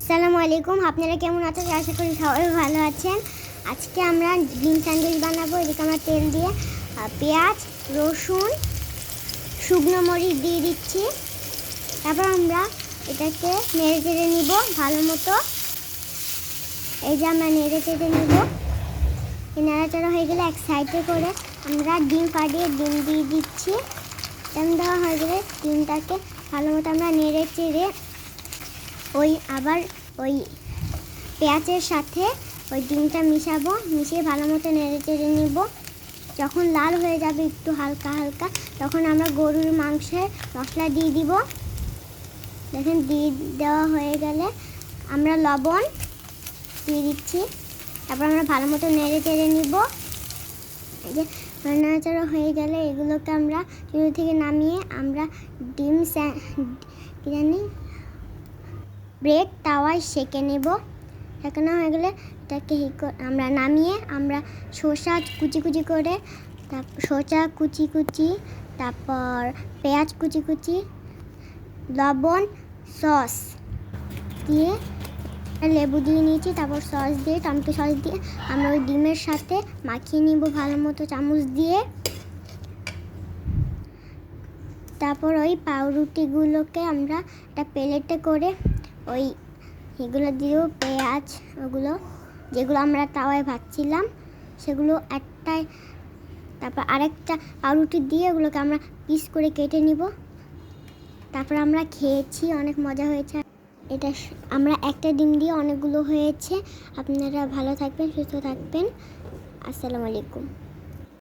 আসসালামু আলাইকুম, আপনারা কেমন আছেন? আশা করি সবাই ভালো আছেন। আজকে আমরা ডিম স্যান্ডউইচ বানাবো, এদিকে আমরা তেল দিয়ে পেঁয়াজ, রসুন, শুকনো মরিচ দিয়ে দিচ্ছি। তারপর আমরা এটাকে নেড়ে চেড়ে নিব ভালো মতো। এই যে আমরা নেড়ে চেড়ে নিব। এই নাড়াচাড়া হয়ে গেলে এক সাইডে করে আমরা ডিম ফাটিয়ে ডিম দিয়ে দিচ্ছি। ডিম দেওয়া হয়ে গেলে ডিমটাকে ভালো মতো আমরা নেড়ে চেড়ে ওই আবার ওই পেঁয়াজের সাথে ওই ডিমটা মিশাবো, মিশিয়ে ভালো মতো নেড়ে চেড়ে নিব। যখন লাল হয়ে যাবে একটু হালকা হালকা, তখন আমরা গরুর মাংসের মশলা দিয়ে দিব। দেখেন, দিয়ে দেওয়া হয়ে গেলে আমরা লবণ দিয়ে দিচ্ছি। তারপর আমরা ভালো মতো নেড়ে চেড়ে নিব। যে নাড়াচাড়া হয়ে গেলে এগুলোকে আমরা চুলো থেকে নামিয়ে আমরা ডিম কি জানি ব্রেড, তাওয়ায় সেঁকে নেব। সেঁকানো হয়ে গেলে এটাকে হি আমরা নামিয়ে আমরা শসা কুচি কুচি করে তারপর শসা কুচি কুচি, তারপর পেঁয়াজ কুচি কুচি, লবণ, সস দিয়ে লেবু দিয়ে নিয়েছি, তারপর সস দিয়ে, টমেটো সস দিয়ে আমরা ওই ডিমের সাথে মাখিয়ে নিব ভালো মতো চামচ দিয়ে। তারপর ওই পাউরুটিগুলোকে আমরা একটা প্লেটে করে ওই এগুলো দিয়েও পেঁয়াজ, ওগুলো, যেগুলো আমরা তাওয়ায় ভাজছিলাম, সেগুলো একটাই তারপর আরেকটা পাউরুটি দিয়ে ওগুলোকে আমরা পিস করে কেটে নিব। তারপর আমরা খেয়েছি, অনেক মজা হয়েছে। এটা আমরা একটা ডিম দিয়ে অনেকগুলো হয়েছে। আপনারা ভালো থাকবেন, সুস্থ থাকবেন। আসসালামু আলাইকুম।